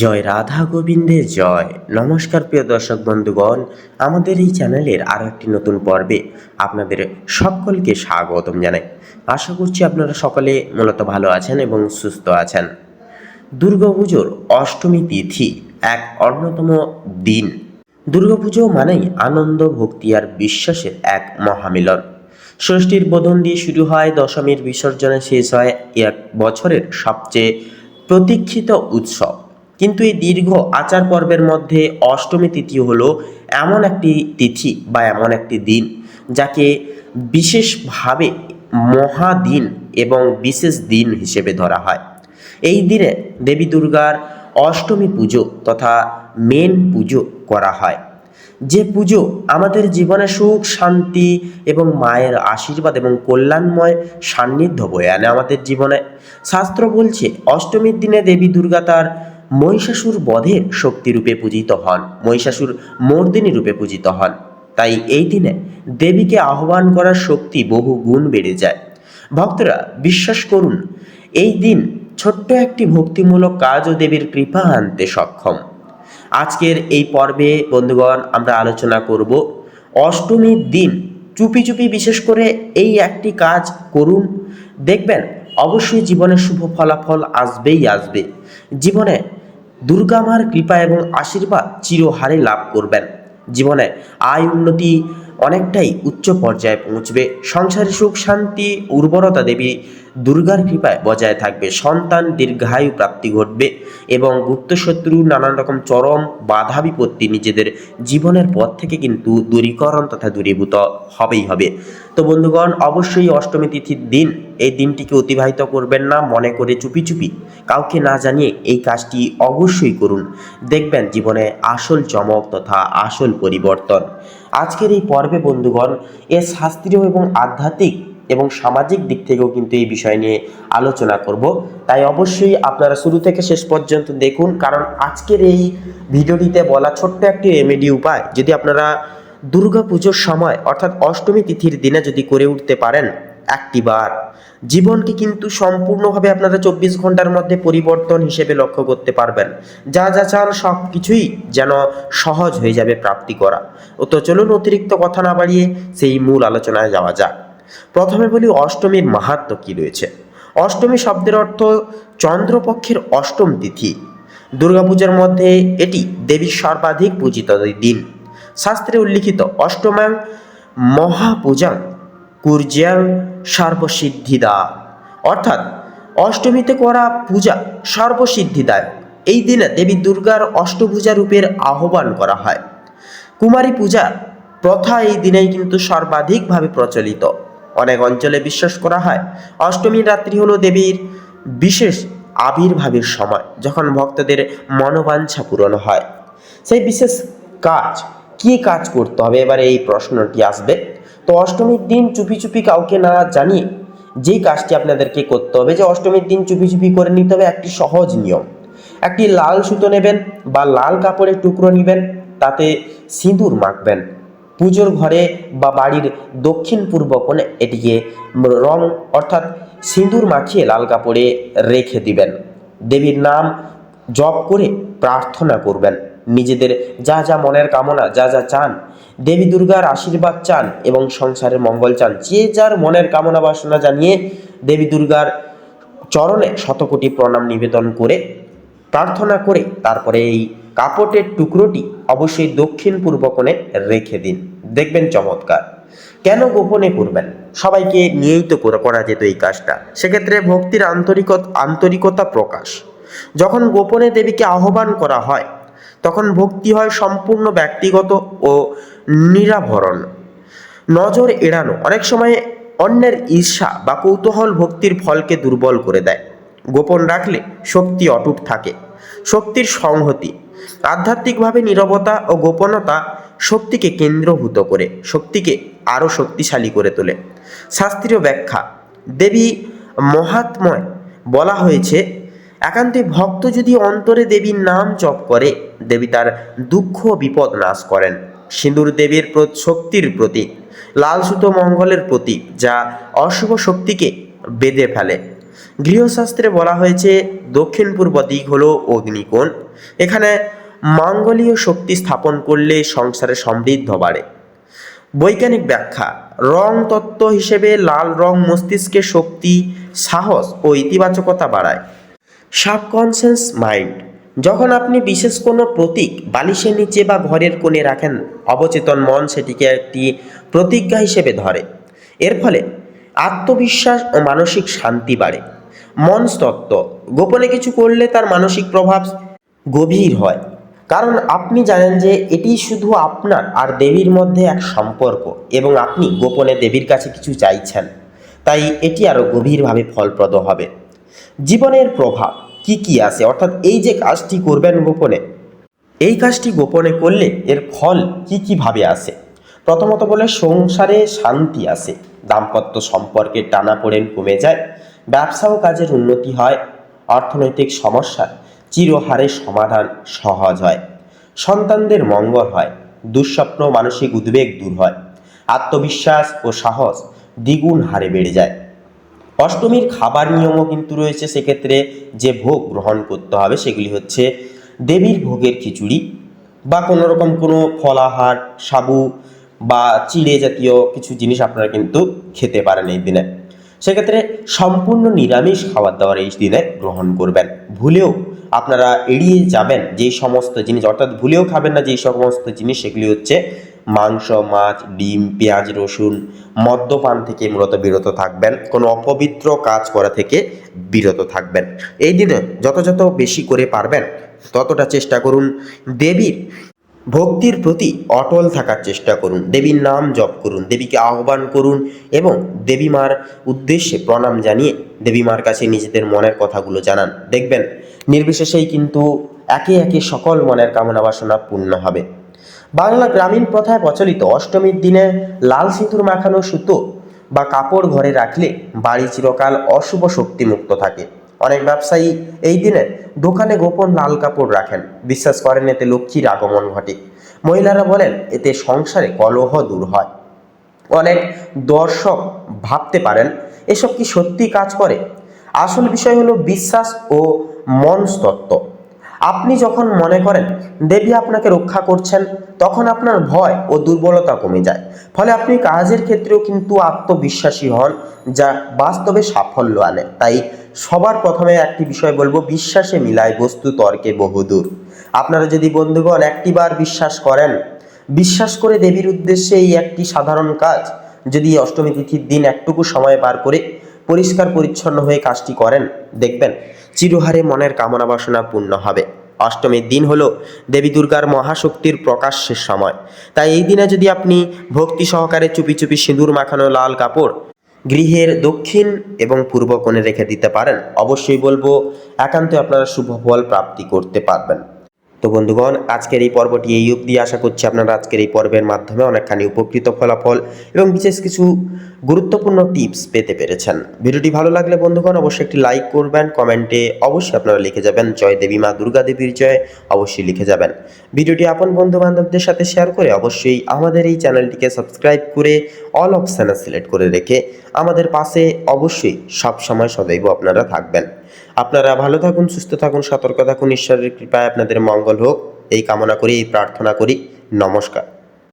জয়, রাধা গোবিন্দের জয়। নমস্কার প্রিয় দর্শক বন্ধুগণ, আমাদের এই চ্যানেলের আরও একটি নতুন পর্বে আপনাদের সকলকে স্বাগতম জানাই। আশা করছি আপনারা সকলে মূলত ভালো আছেন এবং সুস্থ আছেন। দুর্গাপুজোর অষ্টমী তিথি, এক অন্যতম দিন। দুর্গাপুজো মানেই আনন্দ, ভক্তি আর বিশ্বাসের এক মহামিলন। ষষ্ঠীর বোধন দিয়ে শুরু হয়, দশমীর বিসর্জনে শেষ হয়, এক বছরের সবচেয়ে প্রতীক্ষিত উৎসব। কিন্তু এই দীর্ঘ আচার পর্বের মধ্যে অষ্টমী তিথি হলো এমন একটি তিথি বা এমন একটি দিন যাকে বিশেষভাবে মহাদিন এবং বিশেষ দিন হিসেবে ধরা হয়। এই দিনে দেবী দুর্গার অষ্টমী পুজো তথা মেন পুজো করা হয়। যে পুজো আমাদের জীবনে সুখ, শান্তি এবং মায়ের আশীর্বাদ এবং কল্যাণময় সান্নিধ্য বয়ে আনে আমাদের জীবনে। শাস্ত্র বলছে, অষ্টমীর দিনে দেবী দুর্গা তার মহিষাসুর বধের শক্তিরূপে পূজিত হন, মহিষাসুর মর্দিনী রূপে পূজিত হন। তাই এই দিনে দেবীকে আহ্বান করার শক্তি বহু গুণ বেড়ে যায়। ভক্তরা বিশ্বাস করুন, এই দিন ছোট্ট একটি ভক্তিমূলক কাজও দেবীর কৃপা আনতে সক্ষম। আজকের এই পর্বে বন্ধুগণ আমরা আলোচনা করব, অষ্টমীর দিন চুপি চুপি বিশেষ করে এই একটি কাজ করুন। দেখবেন, অবশ্যই জীবনে শুভ ফলাফল আসবেই আসবে। জীবনে দুর্গামার কৃপা এবং আশীর্বাদ চিরহারে লাভ করবেন। জীবনে আয় উন্নতি অনেকটাই উচ্চ পর্যায়ে পৌঁছবে। সংসারে সুখ, শান্তি, উর্বরতা দেবী দুর্গার কৃপায় বজায় থাকবে। সন্তান দীর্ঘায়ু প্রাপ্তি ঘটবে এবং গুপ্তশত্রু, নানান রকম চরম বাধা বিপত্তি নিজেদের জীবনের পথ থেকে কিন্তু দূরীকরণ তথা দূরীভূত হবেই হবে। তো বন্ধুগণ, অবশ্যই অষ্টমী তিথির দিন এই দিনটিকে অতিবাহিত করবেন না, মনে করে চুপি চুপি কাউকে না জানিয়ে এই কাজটি অবশ্যই করুন। দেখবেন জীবনে আসল চমক তথা আসল পরিবর্তন। আজকের এই পর্বে বন্ধুগণ, এর শাস্ত্রীয় এবং আধ্যাত্মিক এবং সামাজিক দিক থেকেও কিন্তু এই বিষয় নিয়ে আলোচনা করব। তাই অবশ্যই আপনারা শুরু থেকে শেষ পর্যন্ত দেখুন, কারণ আজকের এই ভিডিওটিতে বলা ছোট্ট একটি রেমেডি উপায়, যদি আপনারা দুর্গা পুজোর সময়, অর্থাৎ অষ্টমী তিথির দিনে যদি করে উঠতে পারেন একটি বার জীবনকে কিন্তু সম্পূর্ণভাবে আপনারা চব্বিশ ঘণ্টার মধ্যে পরিবর্তন হিসেবে লক্ষ্য করতে পারবেন। যা যা চান সব কিছুই যেন সহজ হয়ে যাবে প্রাপ্তি করা। ও তো চলুন অতিরিক্ত কথা না বাড়িয়ে সেই মূল আলোচনায় যাওয়া যাক। প্রথমে বলি অষ্টমীর মাহাত্ম কি রয়েছে? অষ্টমী শব্দের অর্থ চন্দ্রপক্ষের অষ্টম তিথি। দুর্গাপূজার মধ্যে এটি দেবীর সর্বাধিক পূজিত দিন। শাস্ত্রে উল্লিখিত অষ্টমাং মহাপূজাং কুর্যাং সর্বসিদ্ধিদা। অর্থাৎ অষ্টমীতে করা পূজা সর্বসিদ্ধিদায় এই দিনে দেবী দুর্গার অষ্টভূজা রূপের আহ্বান করা হয়। কুমারী পূজা প্রথা এই দিনেই কিন্তু সর্বাধিকভাবে প্রচলিত। অনেক অঞ্চলে বিশ্বাস করা হয়। অষ্টমীর রাত্রি হলো দেবীর বিশেষ আবির্ভাবের সময়, যখন ভক্তদের মনোবাঞ্ছা পূরণ হয়। সেই বিশেষ কাজ কি কাজ করতে হবে? এবারে এই প্রশ্নটি আসবে। তো অষ্টমীর দিন চুপি চুপি কাউকে না জানিয়ে যেই কাজটি আপনাদেরকে করতে হবে, যে অষ্টমীর দিন চুপি চুপি করে নিতে হবে, একটি সহজ নিয়ম। একটি লাল সুতো নেবেন বা লাল কাপড়ের টুকরো নেবেন, তাতে সিঁদুর মাখবেন। পুজোর ঘরে বা বাড়ির দক্ষিণ পূর্ব কোণে এটিকে রং অর্থাৎ সিঁদুর মাখিয়ে লাল কাপড়ে রেখে দিবেন। দেবীর নাম জপ করে প্রার্থনা করবেন। নিজেদের যা যা মনের কামনা, যা যা চান, দেবী দুর্গার আশীর্বাদ চান এবং সংসারের মঙ্গল চান, যে যার মনের কামনা বাসনা জানিয়ে দেবী দুর্গার চরণে শতকোটি প্রণাম নিবেদন করে প্রার্থনা করে তারপরে এই কাপড়ের টুকরোটি অবশ্যই দক্ষিণ পূর্ব কোণে রেখে দিন। দেখবেন চমৎকার। কেন গোপনে করবেন? সবাইকে নিয়েই তো করা যেত এই কাজটা। সেক্ষেত্রে ভক্তির আন্তরিকতা আন্তরিকতা প্রকাশ। যখন গোপনে দেবীকে আহ্বান করা হয়, তখন ভক্তি হয় সম্পূর্ণ ব্যক্তিগত ও নিরাভরণ। নজর এড়ানো। অনেক সময় অন্যের ঈর্ষা বা কৌতূহল ভক্তির ফলকে দুর্বল করে দেয়। গোপন রাখলে শক্তি অটুট থাকে। শক্তির সংহতি আধ্যাত্মিকভাবে নীরবতা ও গোপনতা শক্তিকে কেন্দ্রভূত করে, শক্তিকে আরও শক্তিশালী করে তোলে। শাস্ত্রীয় ব্যাখ্যা, দেবী মহাত্ময় বলা হয়েছে, একান্তে ভক্ত যদি অন্তরে দেবীর নাম জপ করে, দেবী তার দুঃখ বিপদ নাশ করেন। সিঁদুর দেবীর শক্তির প্রতীক লাল সুতো মঙ্গলের প্রতীক যা অশুভ শক্তিকে বেঁধে ফেলে। গৃহশাস্ত্রে বলা হয়েছে দক্ষিণ পূর্ব দিক হলো অগ্নিকোণ। এখানে মঙ্গলীয় শক্তি স্থাপন করলে সংসারে সমৃদ্ধ বাড়ে। বৈজ্ঞানিক ব্যাখ্যা, রং তত্ত্ব হিসেবে লাল রং মস্তিষ্কের শক্তি, সাহস ও ইতিবাচকতা বাড়ায়। সাবকনসিয়াস মাইন্ড, যখন আপনি বিশেষ কোনো প্রতীক বালিশের নিচে বা ঘরের কোণে রাখেন, অবচেতন মন সেটিকে একটি প্রতিজ্ঞা হিসেবে ধরে। এর ফলে আত্মবিশ্বাস ও মানসিক শান্তি বাড়ে। মনস্তত্ত্ব গোপনে কিছু করলে তার মানসিক প্রভাব গভীর হয়। কারণ আপনি জানেন যে এটি শুধু আপনার আর দেবীর মধ্যে এক সম্পর্ক এবং আপনি গোপনে দেবীর কাছে কিছু চাইছেন। তাই এটি আরও গভীরভাবে ফলপ্রদ হবে। জীবনের প্রভাব কি কি আছে? অর্থাৎ এই যে কাজটি করবেন গোপনে, এই কাজটি গোপনে করলে এর ফল কি কীভাবে আসে? প্রথমত বলে সংসারে শান্তি আসে। দাম্পত্য সম্পর্কে টানাপোড়েন কমে যায়। ব্যবসা ও কাজের উন্নতি হয়, অর্থনৈতিক সমস্যার চিরহারে সমাধান সহজ হয়। সন্তানদের মঙ্গল হয়, দুঃস্বপ্ন, মানসিক উদ্বেগ দূর হয়। আত্মবিশ্বাস ও সাহস দ্বিগুণ হারে বেড়ে যায়। অষ্টমীর খাবার নিয়মও কিন্তু রয়েছে, সেক্ষেত্রে যে ভোগ গ্রহণ করতে হবে সেগুলি হচ্ছে দেবীর ভোগের খিচুড়ি বা কোনো রকম কোনো ফলাহার, সাবু বা চিড়ে জাতীয় কিছু জিনিস আপনারা কিন্তু খেতে পারেন এই দিনে। সেক্ষেত্রে সম্পূর্ণ নিরামিষ খাবার দাবার এই দিনে গ্রহণ করবেন। ভুলেও আপনারা এড়িয়ে যাবেন যেই সমস্ত জিনিস, অর্থাৎ ভুলেও খাবেন না যেই সমস্ত জিনিস, সেগুলি হচ্ছে মাংস, মাছ, ডিম, পেঁয়াজ, রসুন, মদ্যপান থেকে মূলত বিরত থাকবেন। কোনো অপবিত্র কাজ করা থেকে বিরত থাকবেন। এই দিনে যত যত বেশি করে পারবেন, ততটা চেষ্টা করুন। দেবীর ভক্তির প্রতি অটল থাকার চেষ্টা করুন। দেবীর নাম জপ করুন, দেবীকে আহ্বান করুন এবং দেবী মার উদ্দেশ্যে প্রণাম জানিয়ে দেবী মার কাছে নিজেদের মনের কথাগুলো জানান। দেখবেন, নির্বিশেষেই কিন্তু একে একে সকল মনের কামনা বাসনা পূর্ণ হবে। বাংলা গ্রামীণ প্রথায় প্রচলিত অষ্টমীর দিনে লাল সিঁদুর মাখানো সুতো বা কাপড় ঘরে রাখলে বাড়ি চিরকাল অশুভ শক্তি মুক্ত থাকে। অনেক ব্যবসায়ী এই দিনে দোকানে গোপন লাল কাপড় রাখেন। বিশ্বাস করেন এতে লক্ষ্মীর আগমন ঘটে। মহিলারা বলেন, এতে সংসারে কলহ দূর হয়। অনেক দর্শক ভাবতে পারেন, এসব কি সত্যি কাজ করে? আসল বিষয় হলো বিশ্বাস ও মনস্তত্ত্ব। আপনি যখন মনে করেন দেবী আপনাকে রক্ষা করছেন, তখন আপনার ভয় ও দুর্বলতা কমে যায়। ফলে আপনি কাজের ক্ষেত্রেও কিন্তু আত্মবিশ্বাসী হন, যা বাস্তবে সাফল্য আনে। তাই সবার প্রথমে একটি বিষয় বলব, বিশ্বাসে মিলায় বস্তু তর্কে বহুদূর। আপনারা যদি বন্ধুগণ একটিবার বিশ্বাস করেন, বিশ্বাস করে দেবীর উদ্দেশ্যে এই একটি সাধারণ কাজ, যদি অষ্টমী তিথির দিন একটুকু সময় পার করে পরিষ্কার পরিচ্ছন্ন হয়ে কাজটি করেন, দেখবেন চিরহারে মনের কামনা বাসনা পূর্ণ হবে। অষ্টমীর দিন হলো দেবী দুর্গার মহাশক্তির প্রকাশের সময়। তাই এই দিনে যদি আপনি ভক্তি সহকারে চুপি চুপি সিঁদুর মাখানো লাল কাপড় গৃহের দক্ষিণ এবং পূর্ব কোণে রেখে দিতে পারেন, অবশ্যই বলব, একান্ত আপনারা শুভ ফল প্রাপ্তি করতে পারবেন। তো বন্ধুগণ, আজকের এই পর্বটি এই অবধি। আশা করছি আপনারা আজকের এই পর্বের মাধ্যমে অনেকখানি উপকৃত ফলাফল এবং বিশেষ কিছু গুরুত্বপূর্ণ টিপস পেতে পেরেছেন। ভিডিওটি ভালো লাগলে বন্ধুগণ, অবশ্যই একটি লাইক করবেন, কমেন্টে অবশ্যই আপনারা লিখে যাবেন, জয় দেবী মা দুর্গা দেবীর জয় অবশ্যই লিখে যাবেন। ভিডিওটি আপন বন্ধু বান্ধবদের সাথে শেয়ার করে অবশ্যই আমাদের এই চ্যানেলটিকে সাবস্ক্রাইব করে অল অপশানে সিলেক্ট করে রেখে আমাদের পাশে অবশ্যই সব সময় সদৈব আপনারা থাকবেন। আপনারা ভালো থাকুন, সুস্থ থাকুন, সতর্ক থাকুন, ঈশ্বরের কৃপায় আপনাদের মঙ্গল হোক। এই কামনা করি, এই প্রার্থনা করি। নমস্কার।